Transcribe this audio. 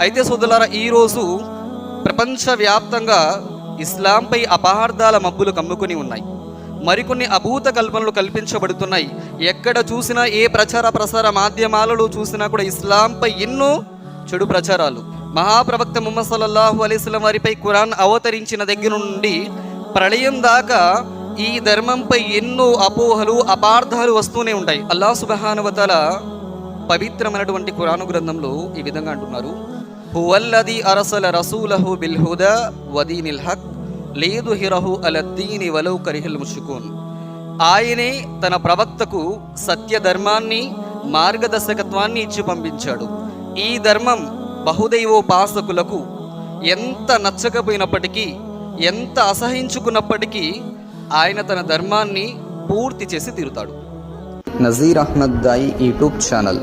అయితే సోదరులారా ఈరోజు ప్రపంచవ్యాప్తంగా ఇస్లాంపై అపహార్థాల మబ్బులు కమ్ముకుని ఉన్నాయి. మరికొన్ని అభూత కల్పనలు కల్పించబడుతున్నాయి. ఎక్కడ చూసినా ఏ ప్రచార ప్రసార మాధ్యమాలలో చూసినా కూడా ఇస్లాంపై ఎన్నో చెడు ప్రచారాలు. మహాప్రవక్త ముహమ్మద్ సల్లల్లాహు అలీస్లం వారిపై ఖురాన్ అవతరించిన దగ్గర నుండి ప్రళయం దాకా ఈ ధర్మంపై ఎన్నో అపోహలు అపార్థాలు వస్తూనే ఉంటాయి. అల్లా సుబహానువతల పవిత్రమైనటువంటి ఖురాను గ్రంథంలో ఈ విధంగా అంటున్నారు. హువల్లది అరసల రసూలహు బిల్ హుదా వదీనిల్ హక్ లేదు హిరహు అలద్దీని వలౌ కరిహిల్ ముషుకూన్ ఆయనే తన ప్రవక్తకు సత్య ధర్మాన్ని మార్గదర్శకత్వాన్ని ఇచ్చి పంపించాడు. ఈ ధర్మం బహుదైవోపాసకులకు ఎంత నచ్చకపోయినప్పటికీ ఎంత అసహించుకున్నప్పటికీ ఆయన తన ధర్మాన్ని పూర్తి చేసి తీరుతాడు. نظیر احمد دائی یوٹیوب چینل